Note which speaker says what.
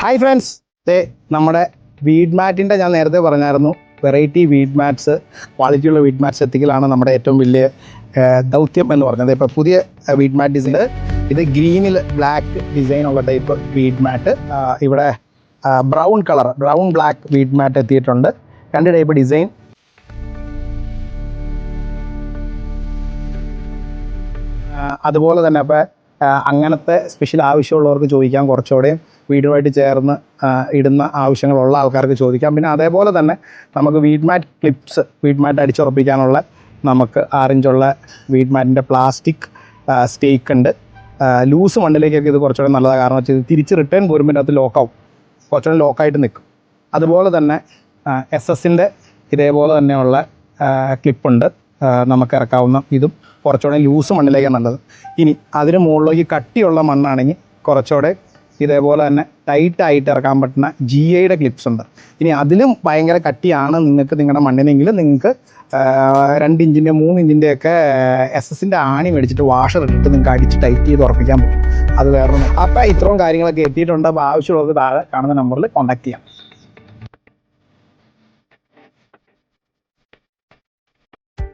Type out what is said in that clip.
Speaker 1: Hi friends ദേ നമ്മുടെ weed മാറ്റിന്റെ ഞാൻ നേരത്തെ പറഞ്ഞായിരുന്നു. വെറൈറ്റി വീഡ് മാറ്റ്സ് ക്വാളിറ്റിയുള്ള വീഡ് മാറ്റ്സ് എത്തിക്കലാണ് നമ്മുടെ ഏറ്റവും വലിയ ദൗത്യം എന്ന് പറഞ്ഞത്. ഇപ്പോൾ പുതിയ വീഡ് മാറ്റ് ഡിസൈൻ ഇത് ഗ്രീനിൽ ബ്ലാക്ക് ഡിസൈൻ ഉള്ള ടൈപ്പ് വീഡ് മാറ്റ് ഇവിടെ brown colour brown black weed mat എത്തിയിട്ടുണ്ട്. രണ്ട് ടൈപ്പ് ഡിസൈൻ അതുപോലെ തന്നെ അപ്പോൾ അങ്ങനത്തെ സ്പെഷ്യൽ ആവശ്യമുള്ളവർക്ക് ചോദിക്കാം. കുറച്ചുകൂടെ വീടുമായിട്ട് ചേർന്ന് ഇടുന്ന ആവശ്യങ്ങളുള്ള ആൾക്കാർക്ക് ചോദിക്കാം. പിന്നെ അതേപോലെ തന്നെ നമുക്ക് weed mat clips weed mat അടിച്ചുറപ്പിക്കാനുള്ള നമുക്ക് ആറിഞ്ചുള്ള വീഡ് മാറ്റിന്റെ പ്ലാസ്റ്റിക് സ്റ്റേക്ക് ഉണ്ട്. ലൂസ് മണ്ണിലേക്കൊക്കെ ഇത് കുറച്ചുകൂടെ നല്ലതാണ്. കാരണം വെച്ചാൽ തിരിച്ച് റിട്ടേൺ പോരുമ്പോൾ അതിനകത്ത് ലോക്കാവും കുറച്ചുകൂടെ ലോക്കായിട്ട് നിൽക്കും അതുപോലെ തന്നെ എസ് എസിന്റെ ഇതേപോലെ തന്നെയുള്ള ക്ലിപ്പുണ്ട് നമുക്ക് ഇറക്കാവുന്ന ഇതും കുറച്ചുകൂടെ ലൂസ് മണ്ണിലേക്കാണ് നല്ലത്. ഇനി അതിന് മുകളിലേക്ക് കട്ടിയുള്ള മണ്ണാണെങ്കിൽ കുറച്ചുകൂടെ ഇതേപോലെ തന്നെ ടൈറ്റായിട്ട് ഇറക്കാൻ പറ്റുന്ന ജി ഐയുടെ ക്ലിപ്സ് ഉണ്ട്. ഇനി അതിലും ഭയങ്കര കട്ടിയാണ് നിങ്ങൾക്ക് നിങ്ങളുടെ മണ്ണിനെങ്കിൽ നിങ്ങൾക്ക് രണ്ട് ഇഞ്ചിന്റെ മൂന്ന് ഇഞ്ചിന്റെ ഒക്കെ എസ് എസിന്റെ ആണി മേടിച്ചിട്ട് വാഷർ ഇട്ടിട്ട് നിങ്ങൾക്ക് അടിച്ച് ടൈറ്റ് ചെയ്ത് ഉറപ്പിക്കാൻ പറ്റും. അത് വേറെ അപ്പം ഇത്രയും കാര്യങ്ങളൊക്കെ എത്തിയിട്ടുണ്ട്. അപ്പോൾ ആവശ്യമുള്ളത് താഴെ കാണുന്ന നമ്പറിൽ കോൺടാക്ട് ചെയ്യാം.